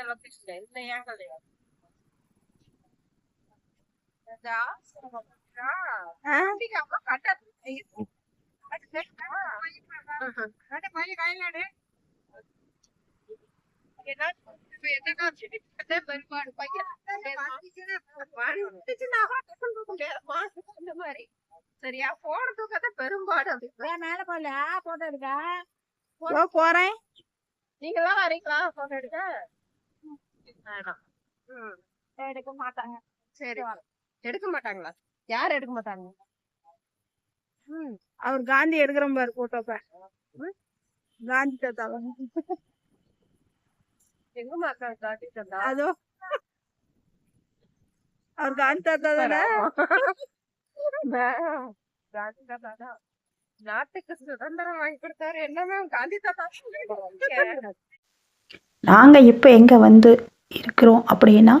இந்த லொகேஷன்ல இந்த ஏங்கல்லையா சரியா போனதுக்கு பெரும்பாடு மேல போல போட்டோ இதோ போறேன் நீங்க தான் வரீங்களா போட்டோ எடுக்க வேணாம் ம். எடுக்க மாட்டாங்க. சரி. எடுக்க மாட்டாங்களா? யார் எடுக்க மாட்டாங்க? ம். அவர் காந்தி எடுக்கிற பாரு போட்டோப்ப காந்தி தாத்தாவை? எங்க மாக்கா காட்டி தந்தா அதோ. அவர் காந்தி தாத்தா தானே? காந்தி தாத்தா தான். நாட்டுக்கு சுதந்திரம் வாங்கி கொடுத்தாரு என்னமே காந்தி தாத்தா. நாங்கள் இப்போ எங்கே வந்து இருக்கிறோம் அப்படின்னா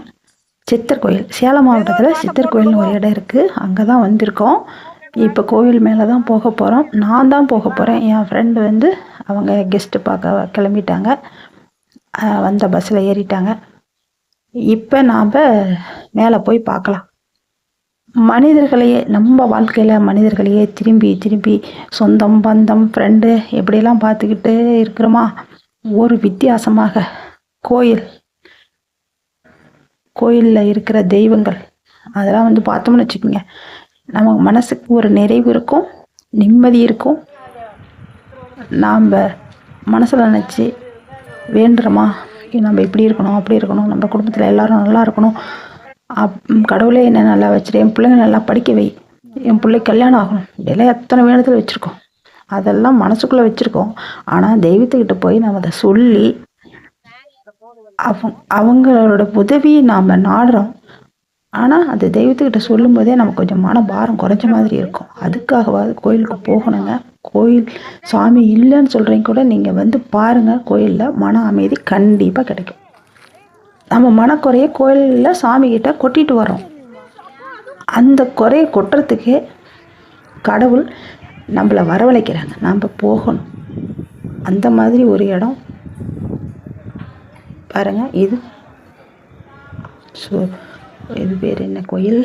சித்தர் கோயில் சேலம் மாவட்டத்தில் சித்தர் கோயில்னு ஒரு இடம் இருக்குது அங்கே தான் வந்திருக்கோம். இப்போ கோவில் மேலே தான் போக போகிறோம் நான் தான் போக போகிறேன் என் ஃப்ரெண்டு வந்து அவங்க கெஸ்ட்டு பார்க்க கிளம்பிட்டாங்க. வந்த பஸ்ஸில் ஏறிட்டாங்க. இப்போ நாம் மேலே போய் பார்க்கலாம். மனிதர்களையே நம்ம வாழ்க்கையில் மனிதர்களையே திரும்பி திரும்பி சொந்தம் பந்தம் ஃப்ரெண்டு எப்படியெல்லாம் பார்த்துக்கிட்டு இருக்கிறோமா? ஒரு வித்தியாசமாக கோயில் கோயிலில் இருக்கிற தெய்வங்கள் அதெல்லாம் வந்து பார்த்தோம்னு வச்சுக்கோங்க. நம்ம மனசுக்கு ஒரு நிறைவு இருக்கும் நிம்மதி இருக்கும். நாம் மனசில் நினச்சி வேண்டுறோமா? நம்ம இப்படி இருக்கணும் அப்படி இருக்கணும் நம்ம குடும்பத்தில் எல்லாரும் நல்லா இருக்கணும். அப் கடவுளே என்ன நல்லா வச்சுரு என் பிள்ளைங்க நல்லா படிக்க வை. என் பிள்ளை கல்யாணம் ஆகணும். இதெல்லாம் எத்தனை வேணுதல் வச்சுருக்கோம்? அதெல்லாம் மனசுக்குள்ளே வச்சுருக்கோம். ஆனால் தெய்வத்துக்கிட்ட போய் நம்ம அதை சொல்லி அவங் அவங்களோட உதவியை நாம் நாடுறோம். ஆனால் அது தெய்வத்துக்கிட்ட சொல்லும்போதே நமக்கு கொஞ்சம் மன பாரம் குறைஞ்ச மாதிரி இருக்கும். அதுக்காகவாது கோயிலுக்கு போகணுங்க. கோயில் சாமி இல்லைன்னு சொல்கிறீங்க கூட நீங்கள் வந்து பாருங்கள் கோயிலில் மன அமைதி கண்டிப்பாக கிடைக்கும். நம்ம மனக்குறைய கோயிலில் சாமிக்கிட்ட கொட்டிட்டு வரோம் அந்த குறையை கொட்டுறதுக்கே கடவுள் நம்மளை வரவழைக்கிறாங்க. நம்ம போகணும். அந்த மாதிரி ஒரு இடம் பாருங்க இது. ஸோ இது பேர் என்ன கோயில்?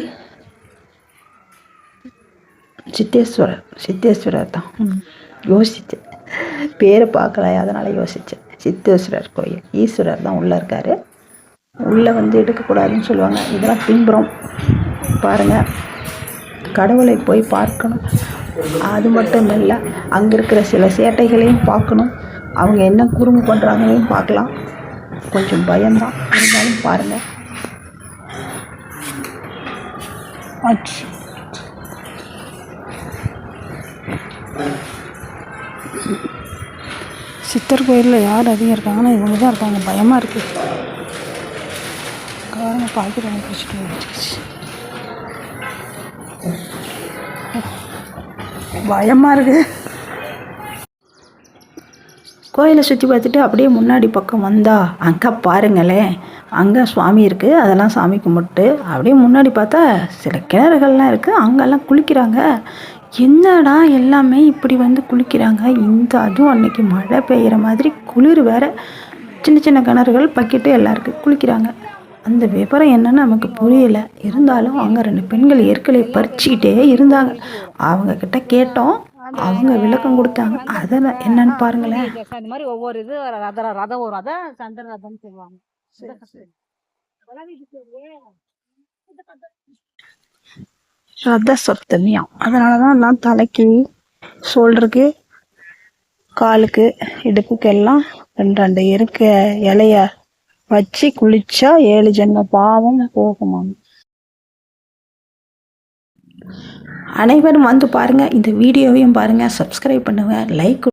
சித்தேஸ்வரர் சித்தேஸ்வரர் தான். யோசித்தேன் பேரை பார்க்கல அதனால் யோசித்தேன் சித்தேஸ்வரர் கோயில். ஈஸ்வரர் தான் உள்ளே இருக்கார். உள்ளே வந்து எடுக்கக்கூடாதுன்னு சொல்லுவாங்க. இதெல்லாம் பின்புறம். பாருங்கள் கடவுளை போய் பார்க்கணும். அது மட்டும் இல்லை அங்கே இருக்கிற சில சேட்டைகளையும் பார்க்கணும். அவங்க என்ன குறும்பு பண்ணுறாங்களையும் பார்க்கலாம். கொஞ்சம் பயம்தான். இருந்தாலும் பாருங்கள் ஆச்சு. சித்தர் கோயிலில் யார் அதிகம் இருக்காங்கன்னா இவங்க தான் இருக்காங்க. பயமாக இருக்குது காரணம் பாய்க்கிறாங்க பிடிச்சிட்டு வந்துருச்சு பயமாக இருக்குது கோயிலை சுற்றி பார்த்துட்டு அப்படியே முன்னாடி பக்கம் வந்தா அங்கே பாருங்களேன். அங்கே சுவாமி இருக்குது அதெல்லாம் சாமி கும்பிட்டு அப்படியே முன்னாடி பார்த்தா சில கிணறுகள்லாம் இருக்குது அங்கெல்லாம் குளிக்கிறாங்க. என்னடா எல்லாமே இப்படி வந்து குளிக்கிறாங்க? இந்த அதுவும் அன்னைக்கு மழை பெய்கிற மாதிரி குளிர் வேறு. சின்ன சின்ன கிணறுகள் பக்கெட்டு எல்லாருக்கும் குளிக்கிறாங்க. அந்த விவரம் என்னன்னு நமக்கு புரியல. இருந்தாலும் அங்கே ரெண்டு பெண்கள் ஏற்கனவே பறிச்சுக்கிட்டே இருந்தாங்க. அவங்கக்கிட்ட கேட்டோம். அவங்க விளக்கம் கொடுத்தாங்க. அதை நான் என்னன்னு பாருங்களேன். இந்த மாதிரி ஒவ்வொரு இது ரத ரதம் வரும் அதான் சந்திர ரதம்னு சொல்லுவாங்க ரத்த சப்தமியாம் அதனால தான் நான் தலைக்கு ஷோல்டருக்கு காலுக்கு இடுப்புக்கு எல்லாம் ரெண்டு ரெண்டு இருக்க இலைய வச்சு குளிச்சா ஏழு ஜென்ம பாவம் போகுமாம். அனைவரும் வந்து பாருங்க இந்த வீடியோவையும் பாருங்க சப்ஸ்கிரைப் பண்ணுங்கள் லைக்